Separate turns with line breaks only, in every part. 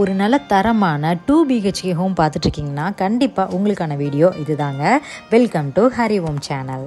ஒரு நல்ல தரமான டூ பிஹெச்கே ஹோம் பார்த்துட்ருக்கீங்கன்னா கண்டிப்பாக உங்களுக்கான வீடியோ இதுதாங்க. Welcome to Hari Om channel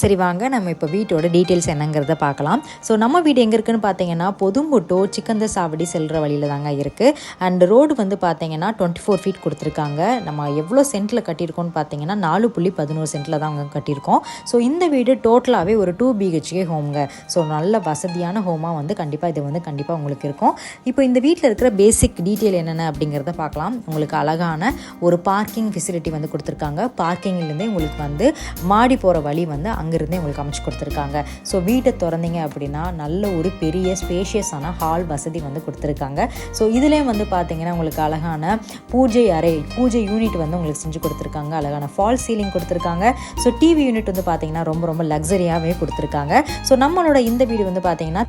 சரி வாங்க நம்ம இப்போ வீட்டோட டீட்டெயில்ஸ் என்னங்கிறத பார்க்கலாம். ஸோ நம்ம வீடு எங்கே இருக்குன்னு பார்த்தீங்கன்னா பொதும்புட்டோ சிக்கந்த சாவடி செல்கிற வழியில் தாங்க இருக்குது அண்ட் ரோடு வந்து பார்த்தீங்கன்னா டுவெண்ட்டி ஃபோர் ஃபீட் கொடுத்துருக்காங்க. நம்ம எவ்வளோ சென்ட்டில் கட்டியிருக்கோம்னு பார்த்தீங்கன்னா நாலு புள்ளி பதினோரு சென்ட்டில் தான் அவங்க கட்டியிருக்கோம். ஸோ இந்த வீடு டோட்டலாகவே ஒரு டூ பிஹெச்கே ஹோம்ங்க ஸோ நல்ல வசதியான ஹோமாக வந்து கண்டிப்பாக இது வந்து கண்டிப்பாக உங்களுக்கு இருக்கும். இப்போ இந்த வீட்டில் இருக்கிற பேசிக் டீட்டெயில் என்னென்ன அப்படிங்கிறத பார்க்கலாம். உங்களுக்கு அழகான ஒரு பார்க்கிங் ஃபெசிலிட்டி வந்து கொடுத்துருக்காங்க. பார்க்கிங்லேருந்தே உங்களுக்கு வந்து மாடி போகிற வழி வந்து அங்கேருந்தே உங்களுக்கு அமைச்சு கொடுத்துருக்காங்க. ஸோ வீட்டை திறந்தீங்க அப்படின்னா நல்ல ஒரு பெரிய ஸ்பேஷியஸான ஹால் வசதி வந்து கொடுத்துருக்காங்க. ஸோ இதுலேயும் வந்து பார்த்தீங்கன்னா உங்களுக்கு அழகான பூஜை அறை பூஜை யூனிட் வந்து உங்களுக்கு செஞ்சு கொடுத்துருக்காங்க. அழகான ஃபால் சீலிங் கொடுத்துருக்காங்க. ஸோ டிவி யூனிட் வந்து பார்த்தீங்கன்னா ரொம்ப ரொம்ப லக்ஸரியாகவே கொடுத்துருக்காங்க. ஸோ நம்மளோட இந்த வீடு வந்து பார்த்தீங்கன்னா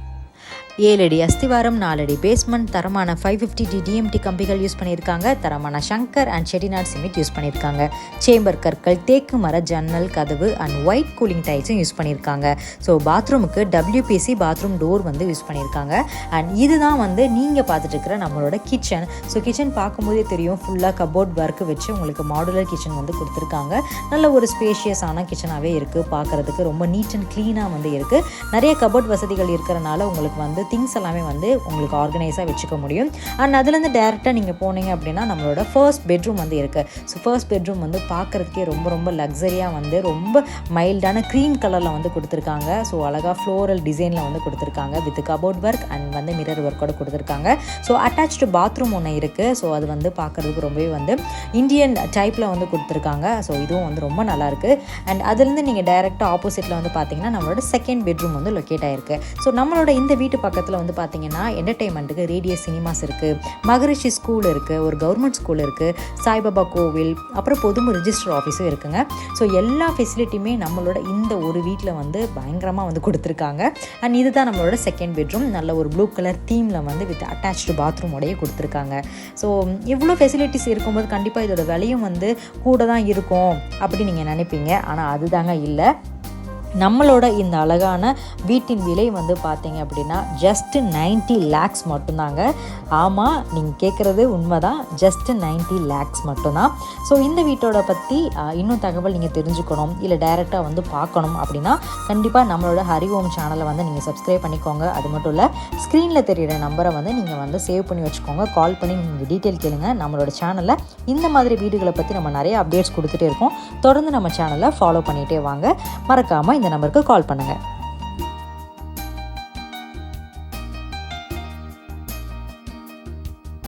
ஏழடி அஸ்திவாரம் நாலடி பேஸ்மெண்ட் தரமான ஃபைவ் ஃபிஃப்டி டி டிஎம்டி கம்பிகள் யூஸ் பண்ணியிருக்காங்க. தரமான Sankar and Chettinad cement use பண்ணியிருக்காங்க. சேம்பர் கற்கள் தேக்கு மர ஜன்னல் கதவு அண்ட் ஒயிட் கூலிங் டைல்ஸும் யூஸ் பண்ணியிருக்காங்க. ஸோ பாத்ரூமுக்கு டபிள்யூபிசி பாத்ரூம் டோர் வந்து யூஸ் பண்ணியிருக்காங்க. அண்ட் இதுதான் வந்து நீங்கள் பார்த்துட்டு இருக்கிற நம்மளோட கிச்சன் ஸோ கிச்சன் பார்க்கும்போதே தெரியும். ஃபுல்லாக கபோர்ட் ஒர்க் வச்சு உங்களுக்கு மாடுலர் கிச்சன் வந்து கொடுத்துருக்காங்க. நல்ல ஒரு ஸ்பேஷியஸான கிச்சனாகவே இருக்குது பார்க்குறதுக்கு ரொம்ப நீட் அண்ட் க்ளீனாக வந்து இருக்குது நிறைய கபோர்ட் வசதிகள் இருக்கிறனால உங்களுக்கு வந்து திங்ஸ் எல்லாமே வந்து உங்களுக்கு ஆர்கனைஸாக வச்சுக்க முடியும். அண்ட் அதுலேருந்து டேரெக்டாக நீங்கள் போனீங்க அப்படின்னா நம்மளோட ஃபர்ஸ்ட் பெட்ரூம் வந்து இருக்குது ஸோ ஃபர்ஸ்ட் பெட்ரூம் வந்து பார்க்குறதுக்கே ரொம்ப ரொம்ப லக்ஸரியாக வந்து ரொம்ப மைல்டான க்ரீம் கலரில் வந்து கொடுத்துருக்காங்க. ஸோ அழகாக ஃப்ளோரல் டிசைனில் வந்து கொடுத்துருக்காங்க. வித் கபோர்ட் ஒர்க் அண்ட் வந்து மிரர் ஒர்க்கோட கொடுத்துருக்காங்க. ஸோ அட்டாச்டு பாத்ரூம் ஒன்று இருக்குது ஸோ அது வந்து பார்க்குறதுக்கு ரொம்பவே வந்து இந்தியன் டைப்பில் வந்து கொடுத்துருக்காங்க. ஸோ இதுவும் வந்து ரொம்ப நல்லாயிருக்கு அண்ட் அதுலேருந்து நீங்கள் டைரெக்டாக ஆப்போசிட்டில் வந்து பார்த்தீங்கன்னா நம்மளோட செகண்ட் பெட்ரூம் வந்து லொக்கேட் ஆயிருக்கு. ஸோ நம்மளோட இந்த வீட்டு பக்கம் பக்கத்தில் வந்து பார்த்தீங்கன்னா என்டர்டெயின்மெண்ட்டுக்கு ரேடியஸ் சினிமாஸ் இருக்குது மகரிஷி ஸ்கூல் இருக்குது ஒரு கவர்மெண்ட் ஸ்கூல் இருக்குது சாய்பாபா கோவில் அப்புறம் பொதுமை ரிஜிஸ்டர் ஆஃபீஸும் இருக்குங்க. ஸோ எல்லா ஃபெசிலிட்டியுமே நம்மளோட இந்த ஒரு வீட்டில் வந்து பயங்கரமாக வந்து கொடுத்துருக்காங்க. அண்ட் இதுதான் நம்மளோட செகண்ட் பெட்ரூம் நல்ல ஒரு ப்ளூ கலர் தீமில் வந்து வித் அட்டாச்டு பாத்ரூமோடய கொடுத்துருக்காங்க. ஸோ இவ்வளோ ஃபெசிலிட்டிஸ் இருக்கும்போது கண்டிப்பாக இதோட விலையும் வந்து கூட தான் இருக்கும் அப்படி நீங்கள் நினைப்பீங்க. ஆனால் அதுதாங்க இல்லை. நம்மளோட இந்த அழகான வீட்டின் விலை வந்து பார்த்தீங்க அப்படின்னா ஜஸ்ட்டு நைன்ட்டி லேக்ஸ் மட்டும்தாங்க. ஆமாம் நீங்கள் கேட்குறது உண்மை தான் ஜஸ்ட்டு நைன்ட்டி லேக்ஸ் மட்டும்தான். ஸோ இந்த வீட்டோட பற்றி இன்னும் தகவல் நீங்கள் தெரிஞ்சுக்கணும் இல்லை டைரெக்டாக வந்து பார்க்கணும் அப்படின்னா கண்டிப்பாக நம்மளோட ஹரி ஓம் சேனலை வந்து நீங்கள் சப்ஸ்கிரைப் பண்ணிக்கோங்க. அது மட்டும் இல்லை ஸ்க்ரீனில் தெரியிற நம்பரை வந்து நீங்கள் வந்து சேவ் பண்ணி வச்சுக்கோங்க. கால் பண்ணி நீங்கள் டீட்டெயில் கேளுங்க. நம்மளோட சேனலில் இந்த மாதிரி வீடுகளை பற்றி நம்ம நிறைய அப்டேட்ஸ் கொடுத்துட்டே இருக்கோம். தொடர்ந்து நம்ம சேனலை ஃபாலோ பண்ணிகிட்டே வாங்க. மறக்காமல் இந்த நம்பருக்கு கால் பண்ணுங்கள்